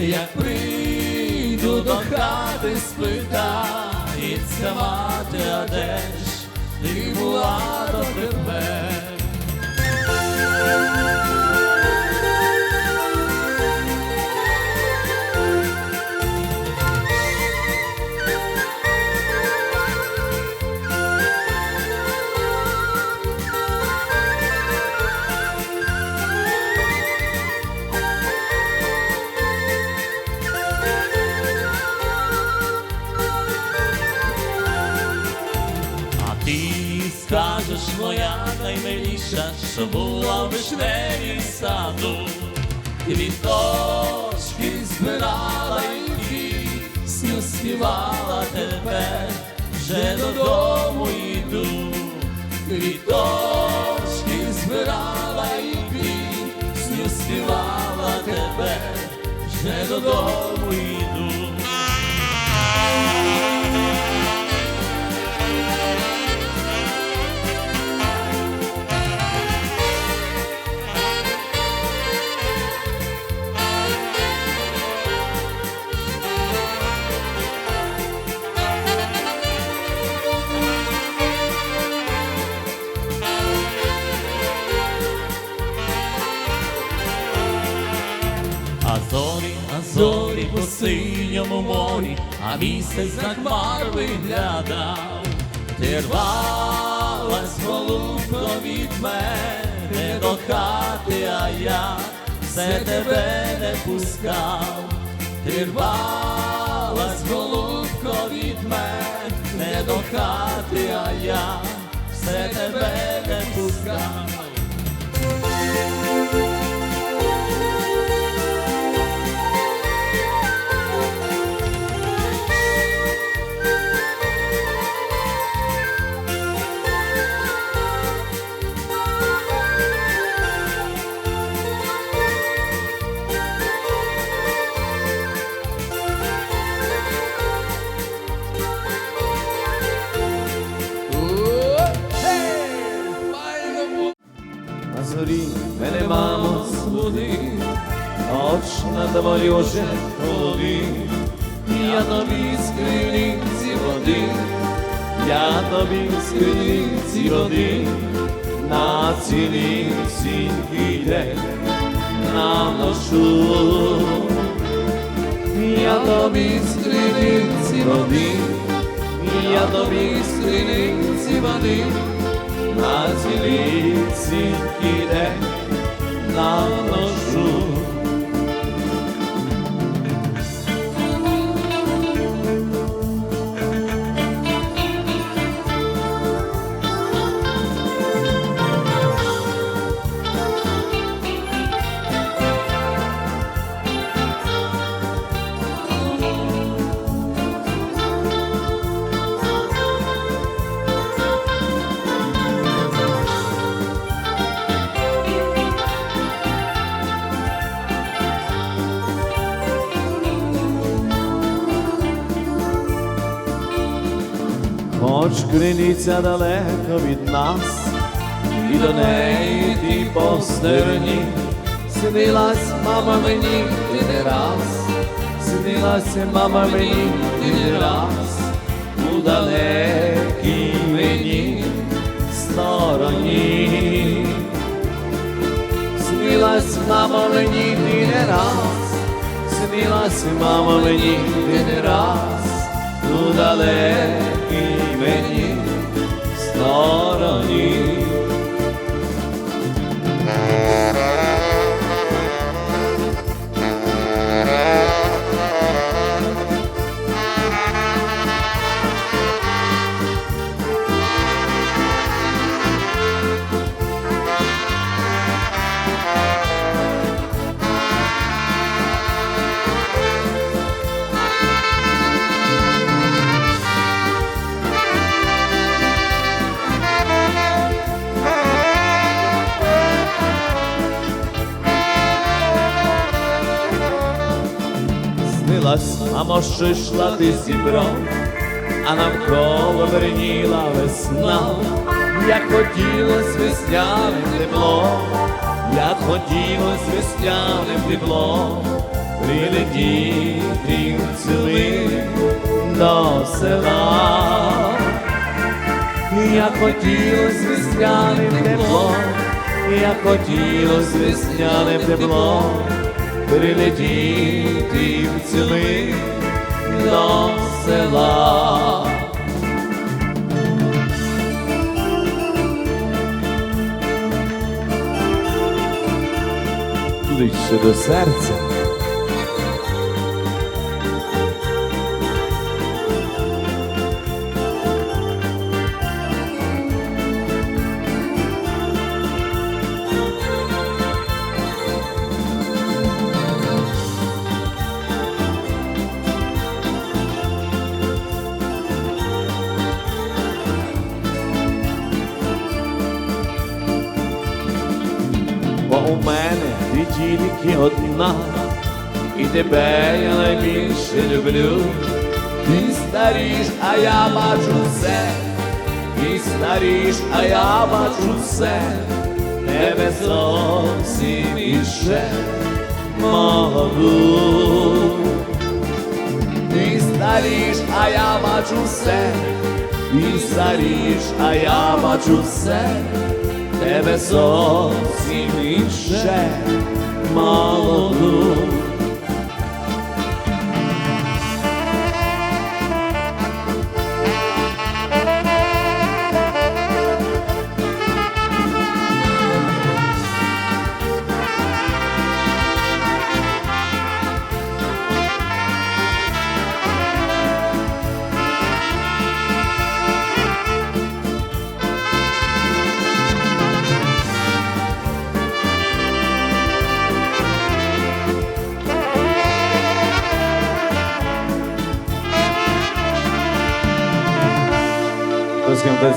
Як прийду до хати спитається мати, а де ж ти була до тебе? Ти скажеш, моя наймиліша, що була в вишневій саду, Квіточки збирала і пісню співала тебе, вже додому йду, Квіточки збирала і пісню співала тебе, вже додому йду. А місяць за хмар виглядав, ти рвалась голубко від мене до хати, а я все тебе не пускав, ти рвалась голубко від мене до хати, а я все тебе не пускав. Збуди, Ноч на дворі уже холоди, я тобі з криниці води, я тобі з криниці води, на цілий сінький день наношу. Я тобі з криниці води, я тобі з криниці води, на ціліці іде наношу. Хоч криниця далеко від нас, і до неї ти постерні, снилась мама мені ти не раз, снилася мама мені ти не раз, у далекій мені стороні. Снилась мама мені ти не раз, снилась мама мені ти не раз, у далекій мені стороні. Мамо, що йшла ти зібрав, а навколо верніла весна, як хотілось весняним теплом, як хотілось весняним теплом, прилетіти в цілий до села. Як хотілось весняним теплом, як хотілось весняним теплом, прилетіти в цілий села. Ближче до серця. Тільки одна, і тебе я найбільше люблю. Ти старіш, а я бачу все, ти старіш, а я бачу все, тебе зовсім іще молоду. Ти старіш, а я бачу все, ти старіш, а я бачу все, тебе зовсім інше молоду. Хто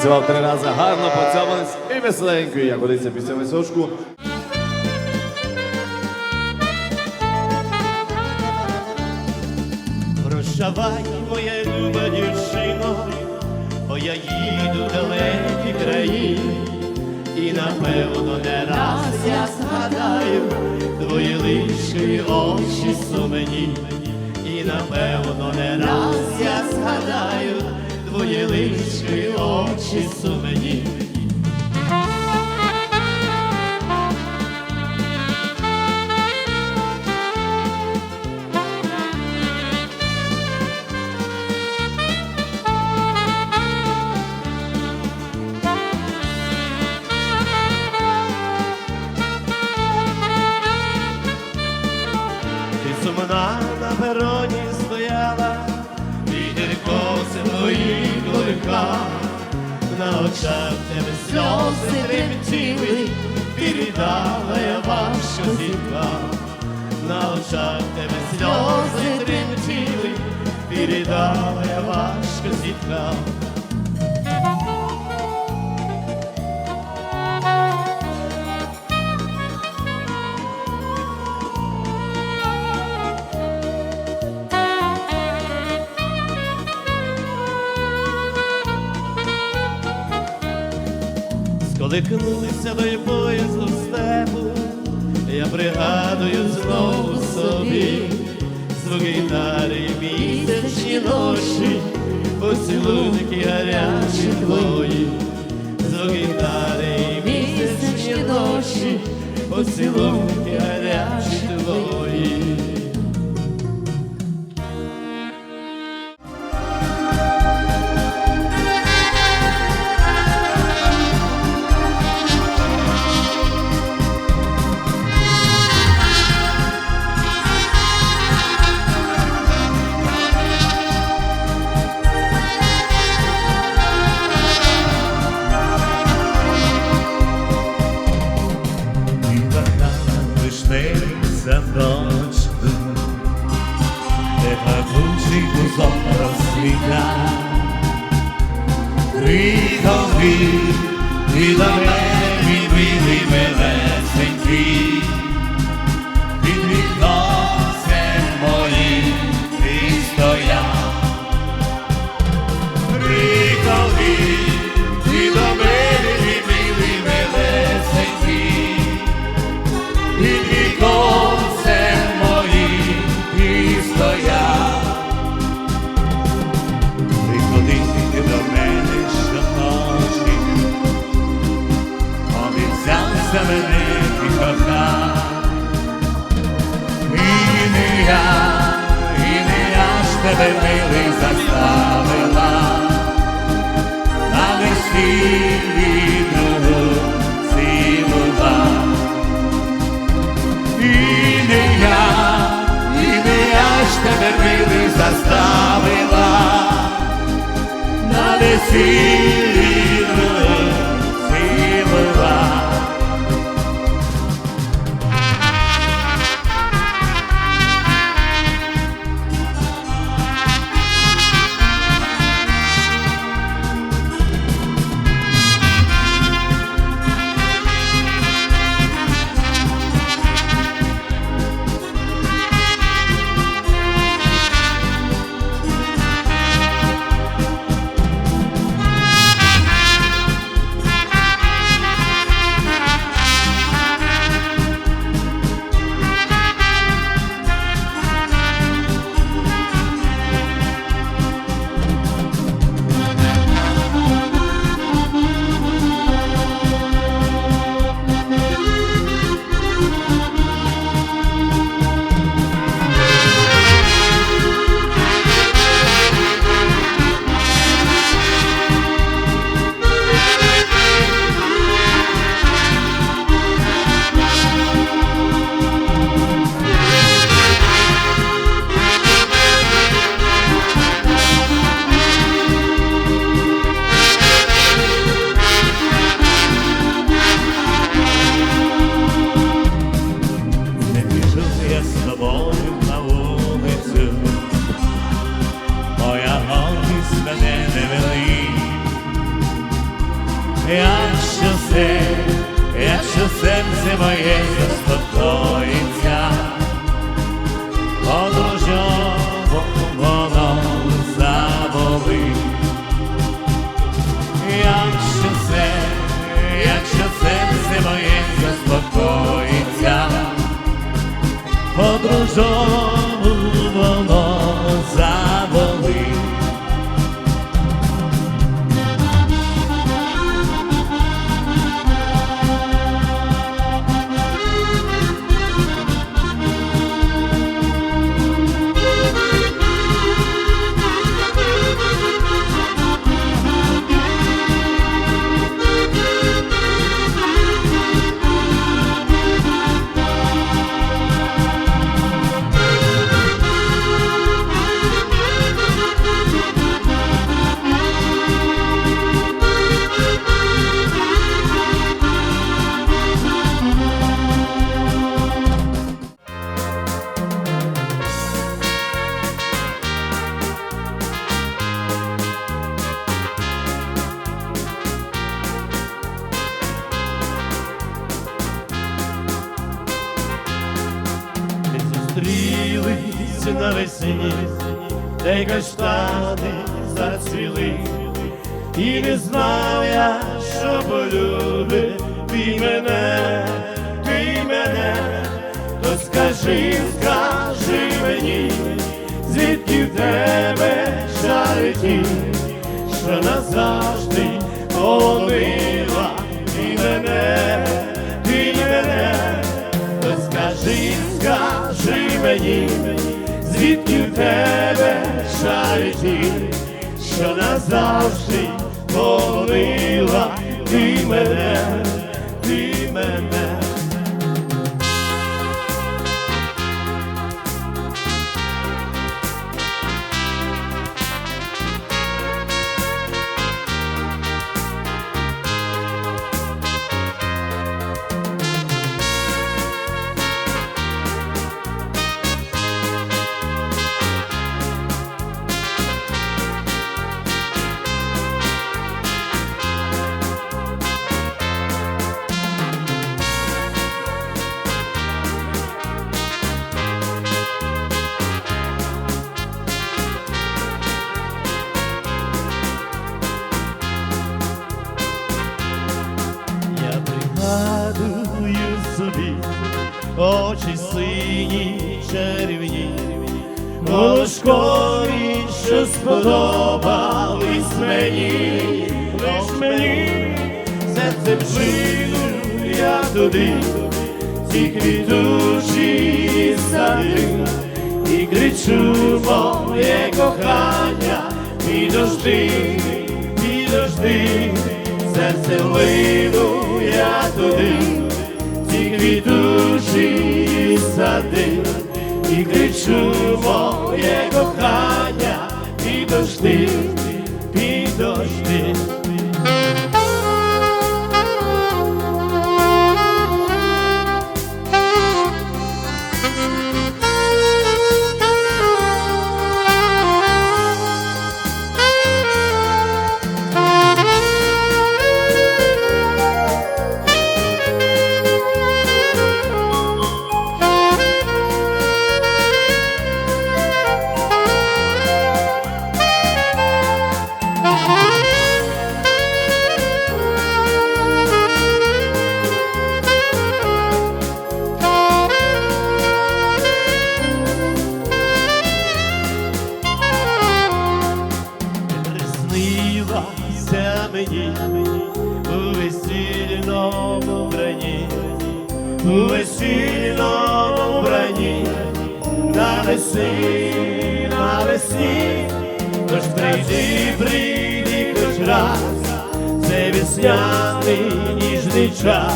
танцював три рази гарно, поцьомались і веселенько, як годиться після височку. Прощавай, моя люба дівчино, бо я їду в далекі краї, і напевно не раз я згадаю твої лиші очі сумені, і напевно не раз я згадаю лиші очі сумені. Сумна на пероні стояла, вітер коси твої на очах тебе сльози тремтіли, передала я важко зітхав, на очах тебе сльози тремтіли, передала я важко зітхав. Сколихнувся до поїзду степу, я пригадую знову собі звук гітари місячні ночі, поцілунки гарячі твої, звук гітари місячні ночі, поцілунки гарячі твої. Ти до заставила на весіллі Jesus. Полюбить ти мене, ти мене, то скажи, скажи мені, звідки в тебе шарики, що назавжди полонила ти мене, ти мене. То скажи, скажи мені, звідки в тебе шарики, що назавжди полонила ти очі сині чарівні, молошкові, що сподобались мені, лиш мені серце вжину я туди, ці квітучі сади, і кричу моє кохання, підожди, підожди, Веселину я туди, квітучі сади, і кричу моє кохання, підожди, підожди. Час,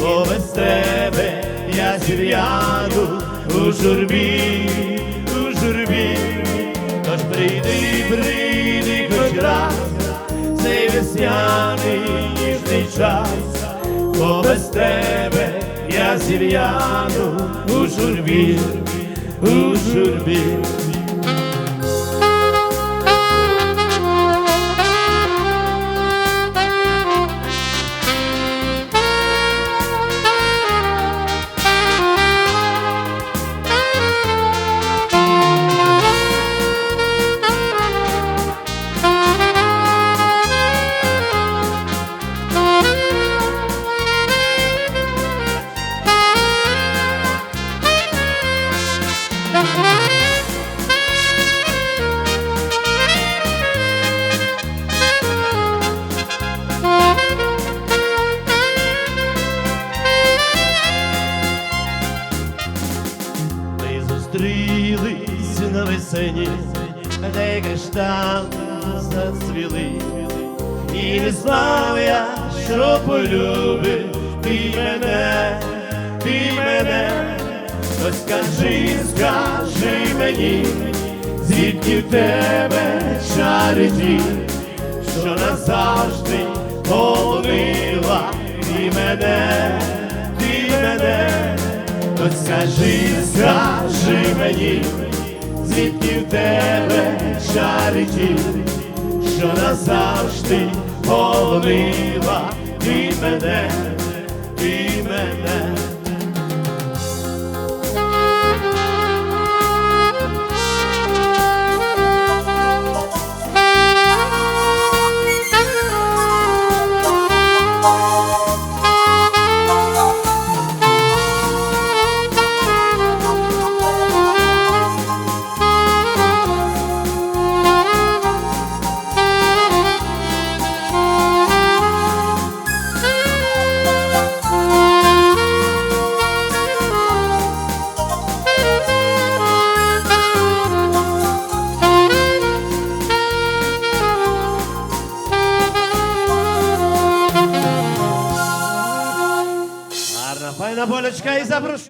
бо без тебе я зів'яну у журбі, у журбі. Тож прийди, прийди хоч раз, цей весняний ніжний час, бо без тебе я зів'яну у журбі, у журбі. То скажи, мені, звідки в тебе чариті, що назавжди полонила ти мене, ти мене. То скажи, скажи мені, звідки в тебе чариті, що назавжди полонила ти мене, ти мене.